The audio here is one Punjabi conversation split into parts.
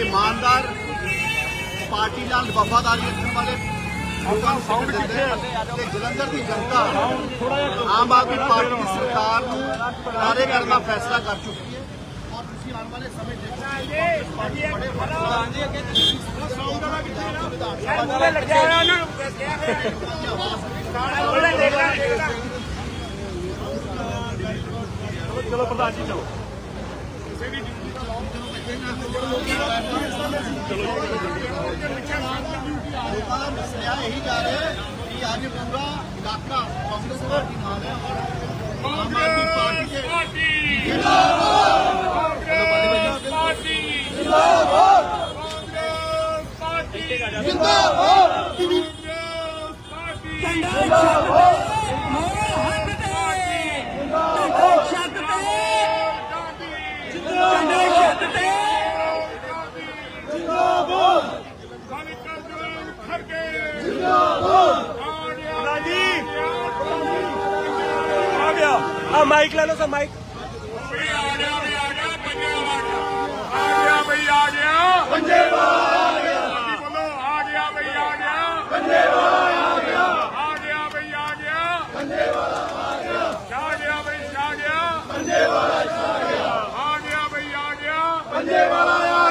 ਇਮਾਨਦਾਰ ਪਾਰਟੀ ਨਾਲ ਵਫਾਦਾਰੀ ਰੱਖਣ ਵਾਲੇ ਲੋਕਾਂ ਨੂੰ ਸਾਊਂਡ ਕਿੱਥੇ ਤੇ ਜਲੰਧਰ ਦੀ ਜਨਤਾ ਆਮ ਆਦਮੀ ਪਾਰਟੀ ਦੀ ਸਰਕਾਰ ਨੂੰ ਨਾਰੇ ਕਰਨ ਦਾ ਫੈਸਲਾ ਕਰ ਚੁੱਕੀ ਹੈ। ਔਰ ਤੁਸੀਂ ਆਉਣ ਵਾਲੇ ਸਮੇਂ ਪਾਰਟੀ ਬੜੇ ਹਾਂਜੀ ਅੱਗੇ ਸਾਊਂਡ ਵਾਲਾ ਕਿੱਥੇ ਨਾ ਲੱਗਿਆ ਹੋਇਆ ਉਹਨਾਂ ਨੂੰ ਕਿਹਾ ਹੋਇਆ ਉਹਨੇ ਦੇਖਣਾ ਦੇਖਣਾ ਚਲੋ ਪ੍ਰਧਾਨ ਜੀ ਚਲੋ ਲੋਕਾਂ ਦਾ ਮਸਲਾ ਇਹੀ ਜਾ ਰਿਹਾ ਹੈ ਕਿ ਅੱਜ ਪੂਰਾ ਇਲਾਕਾ ਕਾਂਗਰਸ ਪਾਰਟੀ ਨਾਲ ਹੈ ਔਰ ਆਮ ਆਦਮੀ ਪਾਰਟੀ ਦੇ ਪਾਰਟੀ ਜਿੰਦਾਬਾਦ ਪਾਰਟੀ ਜਿੰਦਾਬਾਦ ਪਾਰਟੀ ਜਿੰਦਾਬਾਦ ਪਾਰਟੀ ਮਾਈਕ ਆ ਗਿਆ ਆ ਗਿਆ ਲੈ ਲਓ ਸਰ ਮਾਈਕ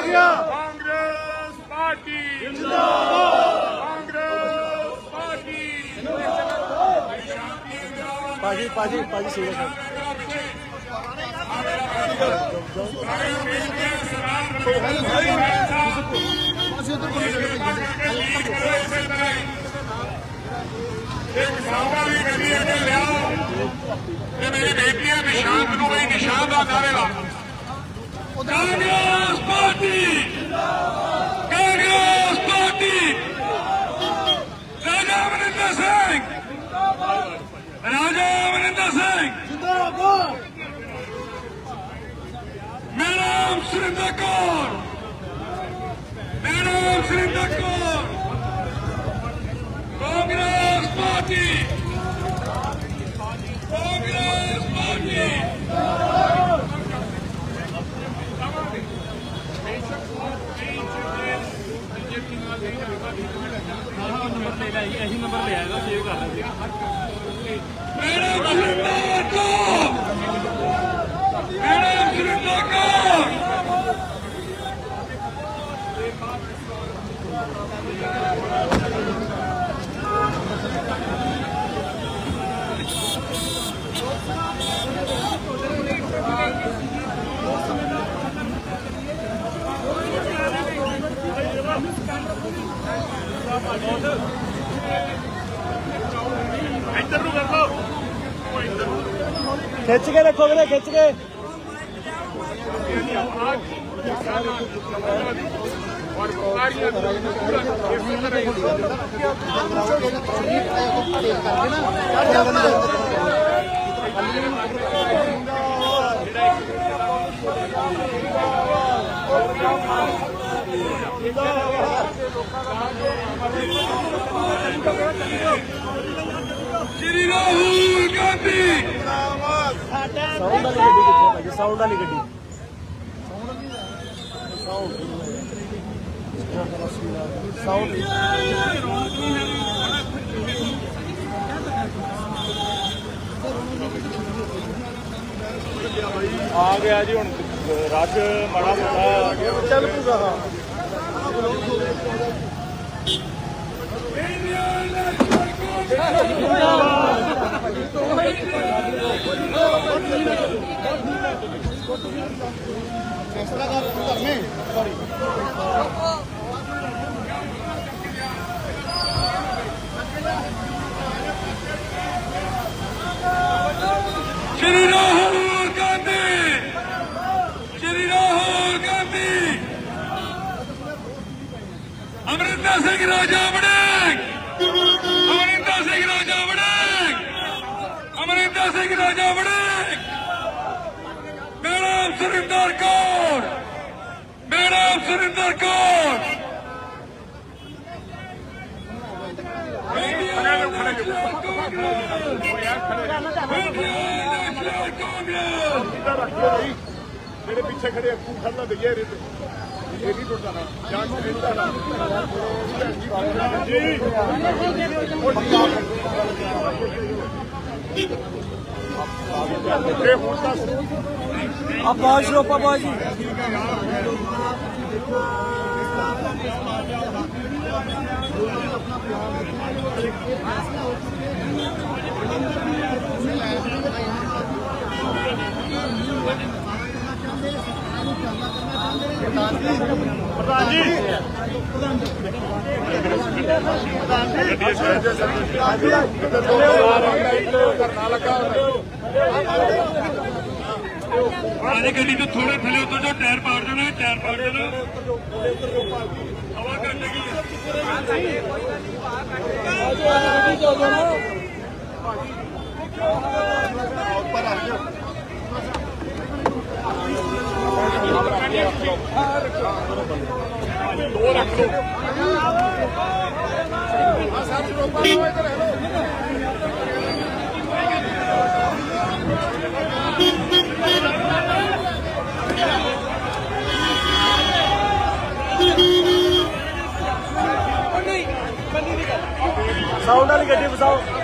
ਕਾਂਗਰਸ ਪਾਰਟੀ ਜਿੰਦਾਬਾਦ ਕਾਂਗਰਸ ਪਾਰਟੀ ਪਾਜੀ ਪਾਜੀ ਪਾਜੀ ਸੀਗਾ ਸਰ ਇੱਕ ਸਾਹਮਣਾ ਵੀ ਗੱਡੀ ਅੱਗੇ ਲਿਆਓ ਤੇ ਮੇਰੀ ਬੇਟੀ ਹੈ ਨਿਸ਼ਾਂਤ ਨੂੰ ਵੀ ਨਿਸ਼ਾਨ ਦਾ ਨਾਰੇ ਲਾ ਕਾਂਗਰਸ ਪਾਰਟੀ ਕਾਂਗਰਸ ਪਾਰਟੀ ਰਾਜਾ ਅਮਰਿੰਦਰ ਸਿੰਘ ਰਾਜਾ ਅਮਰਿੰਦਰ ਸਿੰਘ ਜਿੰਦਾਬਾਦ ਮੇਰਾ ਨਾਮ ਸੁਰਿੰਦਰ ਕੌਰ ਮੇਰਾ ਨਾਮ ਸੁਰਿੰਦਰ ਕੌਰ ਕਾਂਗਰਸ ਪਾਰਟੀ ਕਾਂਗਰਸ ਪਾਰਟੀ ਮੇਰਾ ਨਾਮ ਸੁਰਿੰਦਰ ਕੌਰ ਮੇਰਾ ਨਾਮ ਸੁਰਿੰਦਰ ਕੌਰ ਇੱਧਰ ਨੂੰ ਕਰ ਲਓ ਖਿੱਚ ਕੇ ਰੱਖੋ ਵੀਰੇ ਖਿੱਚ ਕੇ। ਸ਼੍ਰੀ ਰਾਹੁਲ ਗਾਂਧੀ। ਸਾਊਂਡ ਵਾਲੀ ਗੱਡੀ ਕਿੱਥੇ ਭਾਜੀ ਸਾਊਂਡ ਵਾਲੀ ਗੱਡੀ। ਸਾਊਂਡ ਆ ਗਿਆ ਜੀ ਹੁਣ ਰੱਜ ਮਾੜਾ ਮੋਟਾ। ਚੱਲ ਪੂਗਾ ਹਾਂ ਫੈਸਲਾ ਕਰ ਧਰਮੇ ਸੌਰੀ ਸ਼੍ਰੀ ਰਾਹੁਲ ਗਾਂਧੀ ਸ਼੍ਰੀ ਰਾਹੁਲ ਗਾਂਧੀ। ਅਮਰਿੰਦਰ ਸਿੰਘ ਰਾਜਾ ਸੁਰਿੰਦਰ ਕੌਰ! ਮੇਰਾ ਸੁਰਿੰਦਰ ਕੌਰ! ਜਿਹੜੇ ਪਿੱਛੇ ਖੜੇ ਅੱਗੂ ਖੜਨਾ ਦਈਏ ਇਹਦੇ ਤੇ। ਇਹ ਨਹੀਂ ਟੁੱਟਦਾ ਨਾ। ਜਾਂ ਇਹ ਟੁੱਟਦਾ। ਜੀ। ਇਹ ਹੁਣ ਤਾਂ ਆਬਾਸ਼ ਰੋ ਪਾਪਾ ਜੀ। ਪ੍ਰਧਾਨ ਜੀ। ਕਰਨਾ ਲੱਗਾ ਆਲੇ ਗੱਡੀ ਤੋਂ ਥੋੜੇ ਥੱਲੇ ਉਤਰ ਜਾਓ ਟਾਇਰ ਪਾੜ ਜਾਣਾ ਟਾਇਰ ਪਾੜ ਜਾਣਾ ਹਵਾ ਘੱਟ ਗਈ ਹੈ ਉੱਪਰ ਆ ਜਾਓ ਦੋ ਰੱਖ ਲਓ ਸਾਊਂਡ ਵਾਲੀ ਗੱਡੀ ਵਸਾਓ।